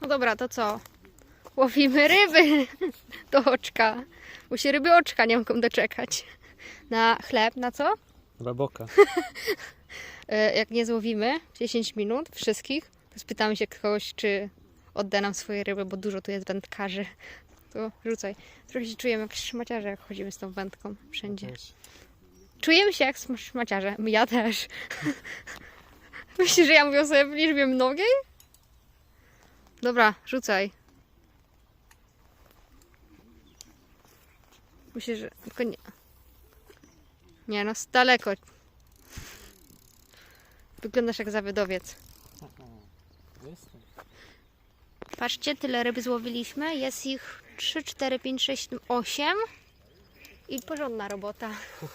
No dobra, to co? Łowimy ryby do oczka. Bo się ryby oczka nie mogą doczekać. Na chleb, na co? Raboka. E, Jak nie złowimy w 10 minut wszystkich, to spytamy się kogoś, czy odda nam swoje ryby, bo dużo tu jest wędkarzy. To rzucaj. Trochę się czujemy jak szmaciarze, jak chodzimy z tą wędką wszędzie. Czujemy się jak szmaciarze. Ja też. Myślisz, że ja mówię o sobie w liczbie mnogiej? Dobra, rzucaj. Myślę, że tylko nie. Nie no, z daleko. Wyglądasz jak zawodowiec. Patrzcie, tyle ryb złowiliśmy. Jest ich 3, 4, 5, 6, 8. I porządna robota.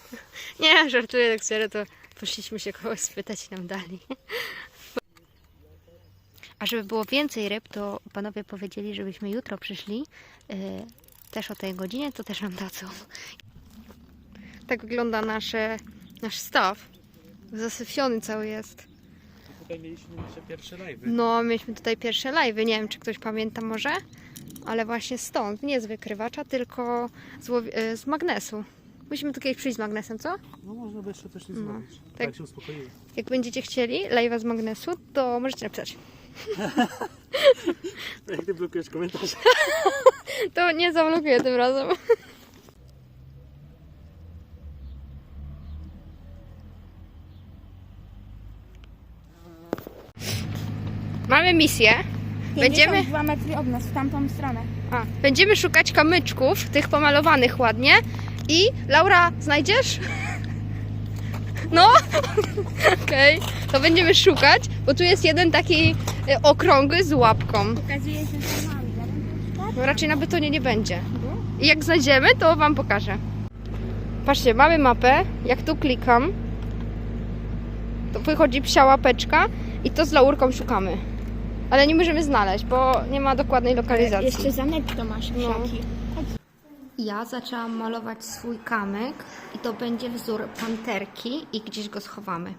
Nie, żartuję tak serio, to poszliśmy się kogoś spytać i nam dali. A żeby było więcej ryb, to panowie powiedzieli, żebyśmy jutro przyszli. yy, też o tej godzinie, to też nam dadzą. Tak wygląda nasze, nasz staw. Zasyfiony cały jest. Tutaj mieliśmy nasze pierwsze live'y. No, mieliśmy tutaj pierwsze live. Nie wiem, czy ktoś pamięta może, ale właśnie stąd, nie z wykrywacza, tylko z, e, z magnesu. Musimy tu kiedyś przyjść z magnesem, co? No można by jeszcze też nie No. zrobić. Tak. Tak się uspokoiły. Jak będziecie chcieli live'a z magnesu, to możecie napisać. Jak ty blokujesz komentarze? To nie zablokuję tym razem. Mamy misję. Będziemy, 2 metry od nas, w tamtą stronę. a, będziemy szukać kamyczków, tych pomalowanych ładnie. I Laura, znajdziesz? No, okej. To będziemy szukać, bo tu jest jeden taki e, okrągły z łapką. Pokazuje się, że No raczej na betonie nie będzie. I jak znajdziemy, to Wam pokażę. Patrzcie, mamy mapę. Jak tu klikam, to wychodzi psia łapeczka i to z laurką szukamy. Ale nie możemy znaleźć, bo nie ma dokładnej lokalizacji. Jeszcze za netto masz No. Ja zaczęłam malować swój kamyk i to będzie wzór panterki i gdzieś go schowamy.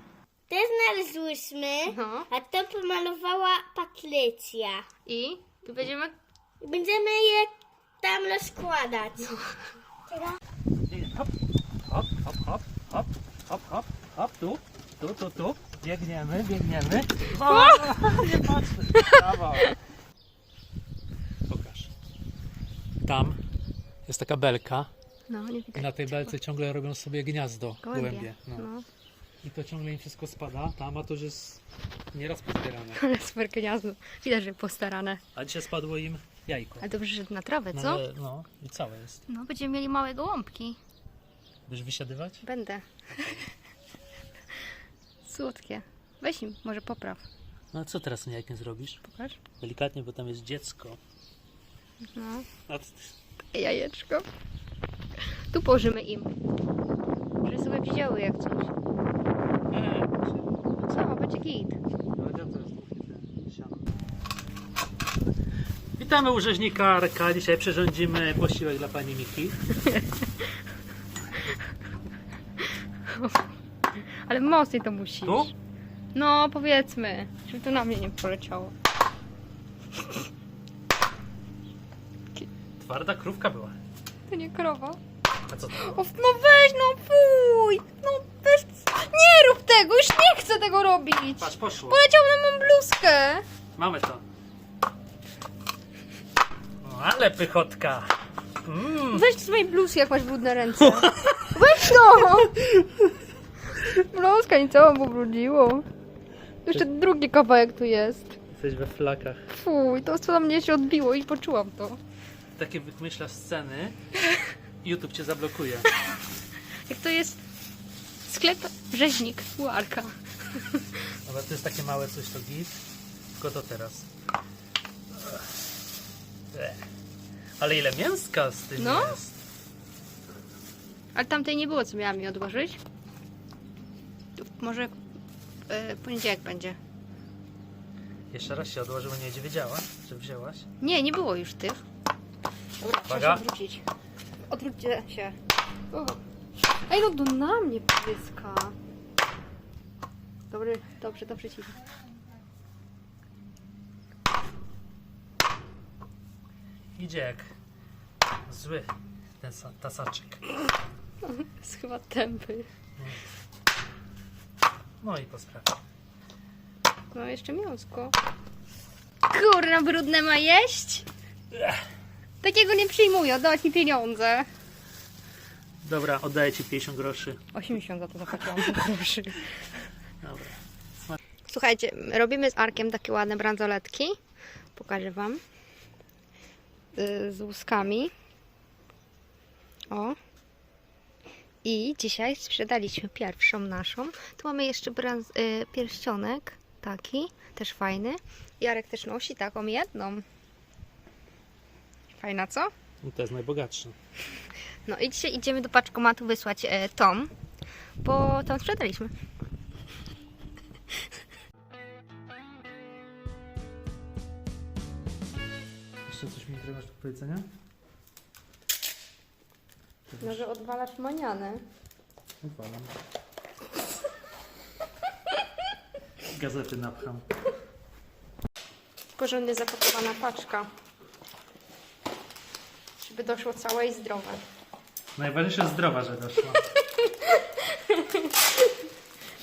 Te znalazłyśmy, No. a to pomalowała Patrycja. I będziemy... Będziemy je tam rozkładać. Hop, hop, hop, hop, hop, hop, hop, hop, tu, tu, tu, tu. Biegniemy, biegniemy. O! Nie patrzę. Brawo. Pokaż. Tam jest taka belka. No, nie I widać. na tej belce ciągle robią sobie gniazdo Gołębie. głębie. No. No. I to ciągle im wszystko spada. Tam, a to już jest nieraz pozbierane. Ale super gniazdo. Widać, że postarane. A dzisiaj spadło im jajko. Ale dobrze, że na trawę, No, co? ale, no i całe jest. No, będziemy mieli małe gołąbki. Będziesz wysiadywać? Będę. Słodkie. Weź im, może popraw. No a co teraz z jajkiem zrobisz? Pokaż. Delikatnie, bo tam jest dziecko. No. A ty- Jajeczko. Tu położymy im. Żeby sobie wzięły jak coś. Co, będzie git. Witamy u rzeźnika Arka. Dzisiaj przyrządzimy posiłek dla pani Miki. Ale mocniej to musisz. Tu? No, powiedzmy. Żeby to na mnie nie poleciało. Twarda krówka była. To nie krowa. A co to? No weź, no fuj. No weź. Nie rób tego, już nie chcę tego robić. Patrz, poszło. Poleciał na moją bluzkę. Mamy to. O, ale pychotka. Mm. Weź z mojej bluzki, jak masz brudne ręce. Weź to! Bluzka nie całą pobrudziło. Jeszcze drugi kawałek tu jest. Jesteś we flakach. Fuj, to co na mnie się odbiło i poczułam to. Takie wymyślasz sceny. YouTube cię zablokuje. Jak to jest sklep rzeźnik Łuarka. Dobra, to jest takie małe coś to git. Tylko to teraz. Ale ile mięska z tym No. jest. Ale tamtej nie było, co miałam mi odłożyć. To może e, poniedziałek będzie. Jeszcze raz się odłożyło, nie wiedziała, że wzięłaś. Nie, nie było już tych. Dobra, trzeba się odwrócić. Odwróćcie się. O. Ej, no to na mnie pryska. Dobry, dobrze, dobrze ci. idzie jak zły ten sa- tasaczek. Jest chyba tępy. No i po sprawie. No jeszcze mięsko. Kurna, brudne ma jeść? Takiego nie przyjmuję, dawać mi pieniądze. Dobra, oddaję ci 50 groszy. 80 za to zapłaciłam, proszę. Dobra. Słuchajcie, robimy z Arkiem takie ładne bransoletki. Pokażę Wam. Y, Z łuskami. O. I dzisiaj sprzedaliśmy pierwszą naszą. Tu mamy jeszcze brans- y, pierścionek. Taki, też fajny. Jarek też nosi taką jedną. Fajna, co? I to jest najbogatsze. No i dzisiaj idziemy do paczkomatu wysłać e, Tom, bo tam sprzedaliśmy. Jeszcze coś mi masz do powiedzenia? No, że odwalasz manianę. Odwalam. Gazety napcham. Porządnie zapakowana paczka. Żeby doszło całe i zdrowe. Najważniejsze zdrowa, że doszła.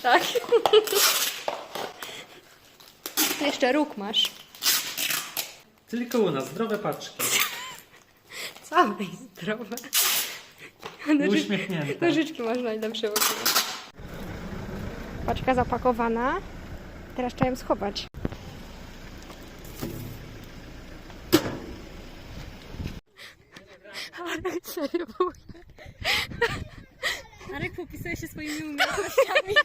Tak. Tu jeszcze róg masz. Tylko u nas, zdrowe paczki. Całe i zdrowe. Uśmiechnięte. Nożyczki masz najlepsze w ogóle. Paczka zapakowana. Teraz trzeba ją schować. Serio Arek popisuje się swoimi umiejętnościami.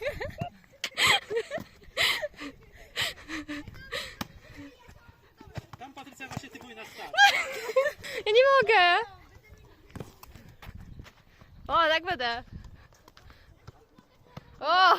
Tam Patrycja właśnie typuje na start. Ja nie mogę! O, tak będę. O!